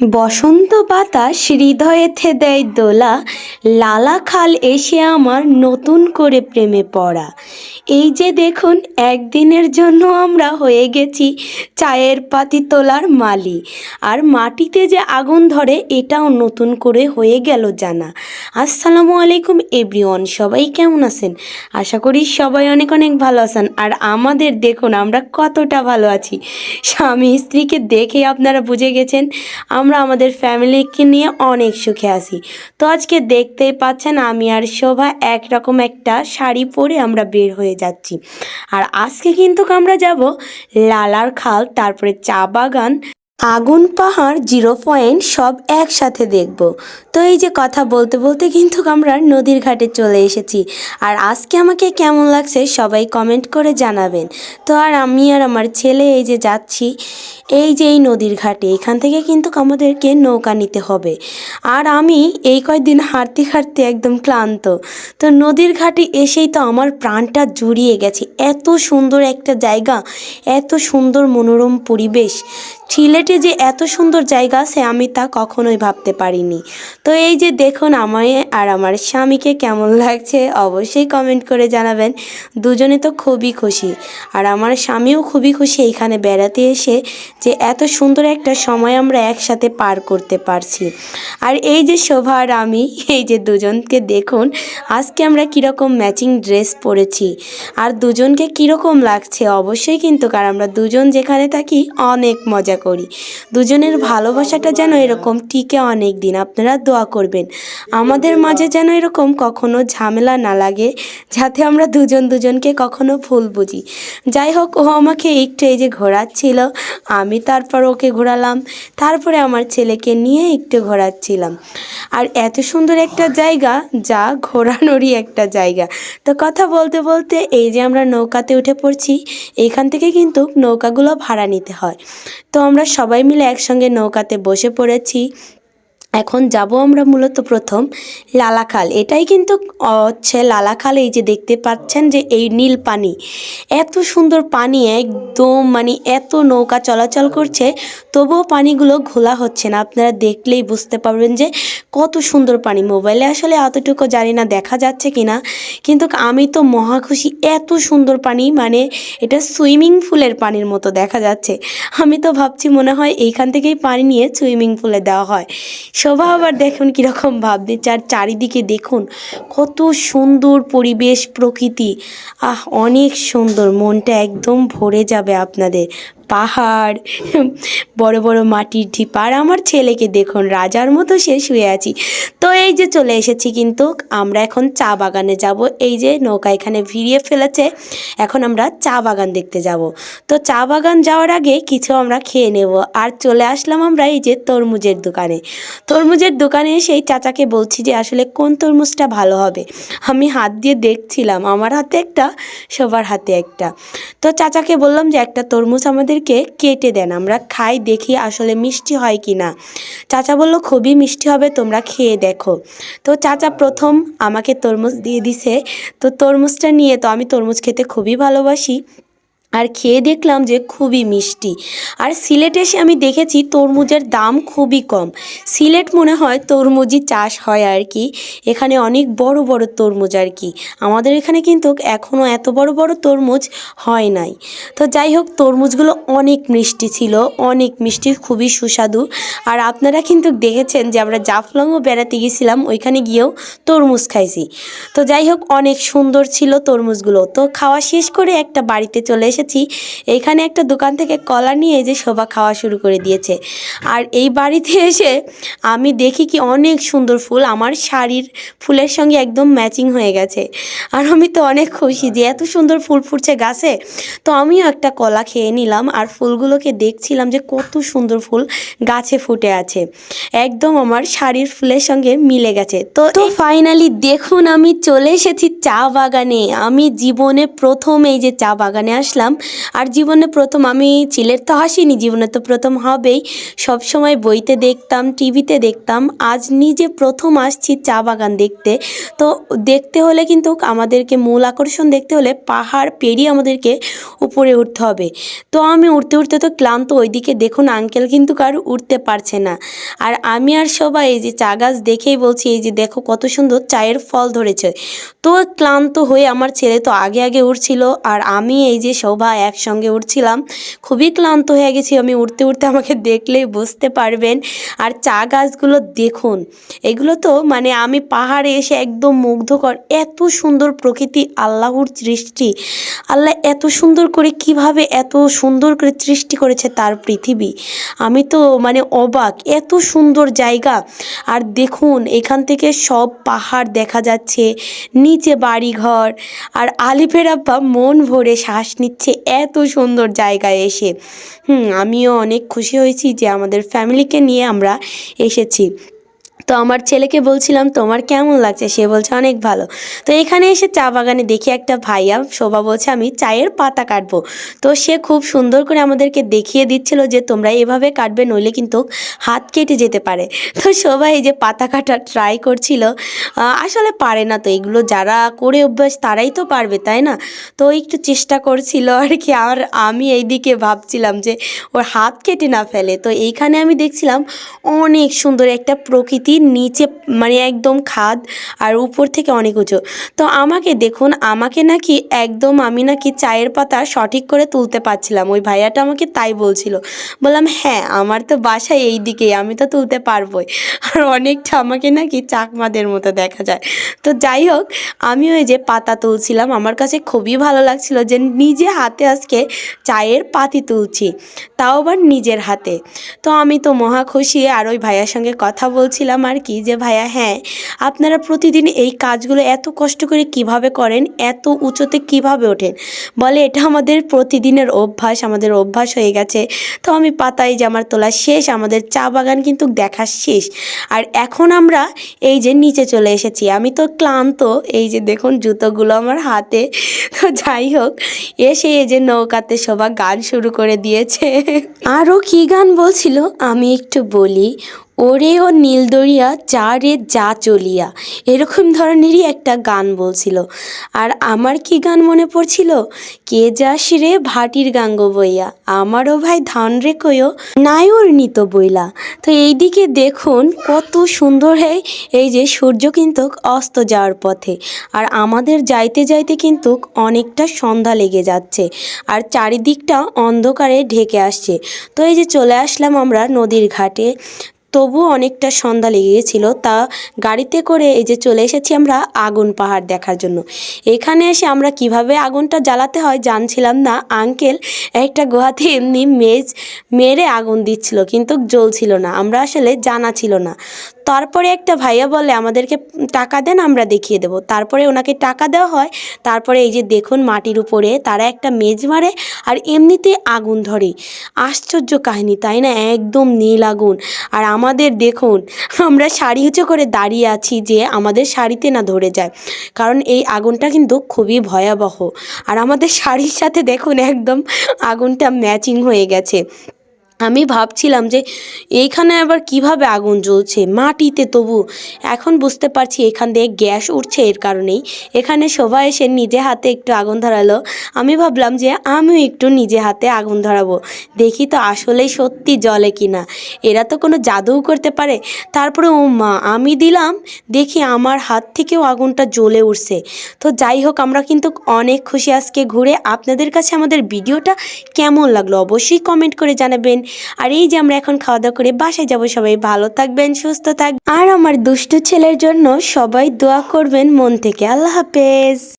বসন্ত বাতাস হৃদয়েতে দেয় দোলা, লালা খাল এসে আমার নতুন করে প্রেমে পড়া। এই যে দেখুন, একদিনের জন্য আমরা হয়ে গেছি চায়ের পাতি তোলার মালি। আর মাটিতে যে আগুন ধরে, এটাও নতুন করে হয়ে গেল জানা। আসসালামু আলাইকুম এভরিওয়ান, সবাই কেমন আছেন? আশা করি সবাই অনেক অনেক ভালো আছেন। আর আমাদের দেখুন, আমরা কতটা ভালো আছি। স্বামী স্ত্রীকে দেখে আপনারা বুঝে গেছেন আমরা আমাদের ফ্যামিলিকে নিয়ে অনেক সুখে আছি। তো আজকে দেখতেই পাচ্ছেন আমি আর শোভা একরকম একটা শাড়ি পরে আমরা বের হয়ে যাচ্ছি। আর আজকে কিন্তু আমরা যাব লালার খাল, তারপরে চা বাগান। আগুন, পাহাড়, জিরো পয়েন্ট সব একসাথে দেখব। তো এই যে কথা বলতে বলতে কিন্তু আমরা নদীর ঘাটে চলে এসেছি। আর আজকে আমাকে কেমন লাগছে সবাই কমেন্ট করে জানাবেন। তো আর আমি আর আমার ছেলে এই যে যাচ্ছি, এই যে এই নদীর ঘাটে, এখান থেকে কিন্তু আমাদেরকে নৌকা নিতে হবে। আর আমি এই কয়েকদিন হাঁটতে হাঁটতে একদম ক্লান্ত। তো নদীর ঘাটে এসেই তো আমার প্রাণটা জুড়িয়ে গেছে। এত সুন্দর একটা জায়গা, এত সুন্দর মনোরম পরিবেশ। সিলেটে যে এত সুন্দর জায়গা আছে, আমি তা কখনোই ভাবতে পারিনি। তো এই যে দেখুন আমায় আর আমার স্বামীকে কেমন লাগছে, অবশ্যই কমেন্ট করে জানাবেন। দুজনে তো খুবই খুশি। আর আমার স্বামীও খুবই খুশি এইখানে বেড়াতে এসে যে এত সুন্দর একটা সময় আমরা একসাথে পার করতে পারছি। আর এই যে শোভা আর আমি, এই যে দুজনকে দেখুন, আজকে আমরা কীরকম ম্যাচিং ড্রেস পরেছি। আর দুজনকে কীরকম লাগছে, অবশ্যই কিন্তু কার আমরা দুজন যেখানে থাকি, অনেক মজা করি। দুজনের ভালোবাসাটা যেন এরকম টিকে অনেক দিন। আপনারা দোয়া করবেন। আমাদের মাঝে যেন এরকম কখনো ঝামেলা না লাগে, যাতে আমরা দুজন দুজনকে কখনো ভুল বুঝি। যাই হোক, ও আমাকে একটু এই যে ঘোরাচ্ছিল, আমি তারপর ওকে ঘোরালাম, তারপরে আমার ছেলেকে নিয়ে একটু ঘোরাচ্ছিলাম। আর এত সুন্দর একটা জায়গা, যা ঘোরানোরই একটা জায়গা। তো কথা বলতে বলতে এই যে আমরা নৌকাতে উঠে পড়ছি এইখান থেকে কিন্তু নৌকাগুলো ভাড়া নিতে হয়। তো আমরা সবাই মিলে একসঙ্গে নৌকাতে বসে পড়েছি। এখন যাব আমরা মূলত প্রথম লালাখাল। এটাই কিন্তু হচ্ছে লালাখাল, এই যে দেখতে পাচ্ছেন যে এই নীল পানি। এত সুন্দর পানি, একদম মানে এত নৌকা চলাচল করছে, তবুও পানিগুলো ঘোলা হচ্ছে না। আপনারা দেখলেই বুঝতে পারবেন যে কত সুন্দর পানি। মোবাইলে আসলে এতটুকু জানি না দেখা যাচ্ছে কি না কিন্তু আমি তো মহা খুশি, এত সুন্দর পানি মানে এটা সুইমিং পুলের পানির মতো দেখা যাচ্ছে। আমি তো ভাবছি মনে হয় এইখান থেকেই পানি নিয়ে সুইমিং পুলে দেওয়া হয়। শোভা আবার দেখুন কীরকম ভাব দিচ্ছে আর চারিদিকে দেখুন কত সুন্দর পরিবেশ প্রকৃতি। আহ, অনেক সুন্দর, মনটা একদম ভরে যাবে আপনাদের। পাহাড়, বড় বড় মাটির ঢিপ। আর আমার ছেলেকে দেখুন, রাজার মতো সে শুয়ে আছি। তো এই যে চলে এসেছি কিন্তু, আমরা এখন চা বাগানে যাব। এই যে নৌকা এখানে ভিড়িয়ে ফেলেছে, এখন আমরা চা বাগান দেখতে যাব। তো চা বাগান যাওয়ার আগে কিছু আমরা খেয়ে নেব। আর চলে আসলাম আমরা এই যে তরমুজের দোকানে। তরমুজের দোকানে এসে এই চাচাকে বলছি যে, আসলে কোন তরমুজটা ভালো হবে? আমি হাত দিয়ে দেখছিলাম, আমার হাতে একটা, সবার হাতে একটা। তো চাচাকে বললাম যে, একটা তরমুজ আমাদেরকে কেটে দেন। আমরা খাই, দেখি আসলে মিষ্টি হয় কি না চাচা বলল, খুবই মিষ্টি হবে, তোমরা খেয়ে দেখো। তো চাচা প্রথম আমাকে তরমুজ দিয়ে দিছে। তো তরমুজটা নিয়ে, তো আমি তরমুজ খেতে খুবই ভালোবাসি। আর খেয়ে দেখলাম যে খুবই মিষ্টি। আর সিলেটে এসে আমি দেখেছি তরমুজের দাম খুবই কম। সিলেট মনে হয় তরমুজই চাষ হয় আর কি। এখানে অনেক বড় বড় তরমুজ আর কি। আমাদের এখানে কিন্তু এখনও এত বড় বড় তরমুজ হয় নাই। তো যাই হোক, তরমুজগুলো অনেক মিষ্টি ছিল, অনেক মিষ্টি, খুবই সুস্বাদু। আর আপনারা কিন্তু দেখেছেন যে আমরা জাফলংও বেড়াতে গেছিলাম, ওইখানে গিয়েও তরমুজ খাইছি। তো যাই হোক, অনেক সুন্দর ছিল তরমুজগুলো। তো খাওয়া শেষ করে একটা বাড়িতে চলে এসেছি এইখানে একটা দোকান থেকে কলা নিয়ে যে শোভা খাওয়া শুরু করে দিয়েছে। আর এই বাড়িতে এসে আমি দেখি কি অনেক সুন্দর ফুল, আমার শাড়ির ফুলের সঙ্গে একদম ম্যাচিং হয়ে গেছে। আর আমি তো অনেক খুশি যে এত সুন্দর ফুল ফুটছে গাছে। তো আমিও একটা কলা খেয়ে নিলাম আর ফুলগুলোকে দেখছিলাম যে কত সুন্দর ফুল গাছে ফুটে আছে। একদম আমার শাড়ির ফুলের সঙ্গে মিলে গেছে। তো তো ফাইনালি দেখুন আমি চলে এসেছি চা বাগানে। আমি জীবনে প্রথম এই যে চা বাগানে আসলাম। হাসছিলাম আর জীবনে প্রথম আমি চিলের তো হাসিনি, জীবনে তো প্রথম হবেই। সব সময় বইতে দেখতাম, টিভিতে দেখতাম। আজ নিজে প্রথম আসছি চা বাগান দেখতে। তো দেখতে হলে কিন্তু আমাদেরকে মূল আকর্ষণ দেখতে হলে পাহাড় পেরিয়ে আমাদেরকে উপরে উঠতে হবে। তো আমি উঠতে উঠতে তো ক্লান্ত, ওইদিকে দেখুন আঙ্কেল কিন্তু কার উঠতে পারছে না। আর আমি আর সবাই এই যে চা গাছ দেখেই বলছি, এই যে দেখো কত সুন্দর চায়ের ফল ধরেছে। তো ক্লান্ত হয়ে আমার ছেলে তো আগে আগে উঠছিল, আর আমি এই যে শোভা একসঙ্গে উঠছিলাম, খুবই ক্লান্ত হয়ে গেছি। আমি উঠতে উঠতে আমাকে দেখলেই বুঝতে পারবেন। আর চা গাছগুলো দেখুন, এগুলো তো মানে আমি পাহাড়ে এসে একদম মুগ্ধকর। এত সুন্দর প্রকৃতি, আল্লাহর সৃষ্টি। আল্লাহ এত সুন্দর করে কীভাবে এত সুন্দর করে সৃষ্টি করেছে তার পৃথিবী। আমি তো মানে অবাক, এত সুন্দর জায়গা। আর দেখুন, এখান থেকে সব পাহাড় দেখা যাচ্ছে, নিচে বাড়িঘর। আর আলিফের আব্বা মন ভরে শ্বাস নিচ্ছে। এত সুন্দর জায়গায় এসে। হুম, আমিও অনেক খুশি হয়েছি যে আমাদের ফ্যামিলিকে নিয়ে আমরা এসেছি। তো আমার ছেলেকে বলছিলাম, তোমার কেমন লাগছে? সে বলছে, অনেক ভালো। তো এখানে এসে চা বাগানে দেখি একটা ভাইয়া, শোভা বলছে, আমি চায়ের পাতা কাটবো। তো সে খুব সুন্দর করে আমাদেরকে দেখিয়ে দিচ্ছিল যে, তোমরা এভাবে কাটবে নইলে কিন্তু হাত কেটে যেতে পারে। তো শোভা এই যে পাতা কাটা ট্রাই করছিল আসলে পারে না তো, এগুলো যারা করে অভ্যাস তারাই তো পারবে, তাই না? তো একটু চেষ্টা করছিল আর কি, আর আমি এইদিকে ভাবছিলাম যে, ওর হাত কেটে না ফেলে। তো এইখানে আমি দেখছিলাম অনেক সুন্দর একটা প্রকৃতির নিচে মানে একদম খাদ আর উপর থেকে অনেক উঁচু। তো আমাকে দেখুন, আমাকে নাকি একদম আমি নাকি চায়ের পাতা সঠিক করে তুলতে পারছিলাম। ওই ভাইয়াটা আমাকে তাই বলছিল। বললাম হ্যাঁ আমার তো বাসায় এই দিকেই, আমি তো তুলতে পারবোই। আর অনেকটা আমাকে নাকি চাকমাদের মতো দেখা যায়। তো যাই হোক, আমি ওই যে পাতা তুলছিলাম। আমার কাছে খুবই ভালো লাগছিল যে নিজে হাতে আজকে চায়ের পাতি তুলছি, তাও আবার নিজের হাতে। তো আমি তো মহা খুশি। আর ওই ভাইয়ার সঙ্গে কথা বলছিলাম। আর কি যে, ভাইয়া হ্যাঁ আপনারা প্রতিদিন এই কাজগুলো এত কষ্ট করে কীভাবে করেন, এত উঁচুতে কীভাবে ওঠেন? বলে, এটা আমাদের প্রতিদিনের অভ্যাস, আমাদের অভ্যাস হয়ে গেছে। তো আমি পাতাই যে আমার তোলা শেষ, আমাদের চা বাগান কিন্তু দেখা শেষ। আর এখন আমরা এই যে নিচে চলে এসেছি, আমি তো ক্লান্ত, এই যে দেখুন জুতোগুলো আমার হাতে। তো যাই হোক, এসে এই যে নৌকাতে সবাই গান শুরু করে দিয়েছে। আরও কি গান বলছিল? আমি একটু বলি। ওরে ও নীলদরিয়া যা রে, যা চলিয়া। এরকম ধরনেরই একটা গান বলছিল। আর আমার কি গান মনে পড়ছিল? কে যাস রে ভাটির গাঙ্গ বইয়া। আমারও ভাই ধান রে কইও, নায়র নিত বইলা। তো এইদিকে দেখুন, কত সুন্দর হয় এই যে সূর্য কিন্তু অস্ত যাওয়ার পথে। আর আমাদের যাইতে যাইতে কিন্তু অনেকটা সন্ধ্যা লেগে যাচ্ছে। আর চারিদিকটা অন্ধকারে ঢেকে আসছে। তো এই যে চলে আসলাম আমরা নদীর ঘাটে। তবু অনেকটা সন্ধ্যা লেগে গেছিল তা গাড়িতে করে এই যে চলে এসেছি আমরা আগুন পাহাড় দেখার জন্য। এখানে এসে আমরা কীভাবে আগুনটা জ্বালাতে হয় জানছিলাম না। আঙ্কেল একটা গুহাতে এমনি মেজ মেরে আগুন দিচ্ছিল, কিন্তু জ্বলছিল না। আমরা আসলে জানা ছিল না। তারপরে একটা ভাইয়া বলে, আমাদেরকে টাকা দেন, আমরা দেখিয়ে দেবো। তারপরে ওনাকে টাকা দেওয়া হয়। তারপরে এই যে দেখুন মাটির উপরে, তারা একটা মেজ মারে আর এমনিতে আগুন ধরে। আশ্চর্য কাহিনী, তাই না? একদম নীল আগুন। আর আমাদের দেখুন, আমরা শাড়ি উঁচু করে দাঁড়িয়ে আছি যে আমাদের শাড়িতে না ধরে যায়। কারণ এই আগুনটা কিন্তু খুবই ভয়াবহ। আর আমাদের শাড়ির সাথে দেখুন, একদম আগুনটা ম্যাচিং হয়ে গেছে। আমি ভাবছিলাম যে এইখানে আবার কীভাবে আগুন জ্বলছে? মাটিতে তবু। এখন বুঝতে পারছি এখান দিয়ে গ্যাস উঠছে এর কারণেই। এখানে শোভা এসে নিজে হাতে একটু আগুন ধরালো। আমি ভাবলাম যে আমিও একটু নিজে হাতে আগুন ধরাবো। দেখি তো আসলেই সত্যি জলে কিনা। এরা তো কোনো জাদুও করতে পারে। তারপরে ও মা, আমি দিলাম। দেখি আমার হাত থেকেও আগুনটা জ্বলে উঠছে। তো যাই হোক, আমরা কিন্তু অনেক খুশি আজকে ঘুরে। আপনাদের কাছে আমাদের ভিডিওটা কেমন লাগল অবশ্যই কমেন্ট করে জানাবেন। আর এই যে আমরা এখন খাওয়া দাওয়া করে বাসায় যাব, সবাই ভালো থাকবেন, সুস্থ থাকবেন। আর আমার দুষ্ট ছেলের জন্য সবাই দোয়া করবেন মন থেকে। আল্লাহ হাফেজ।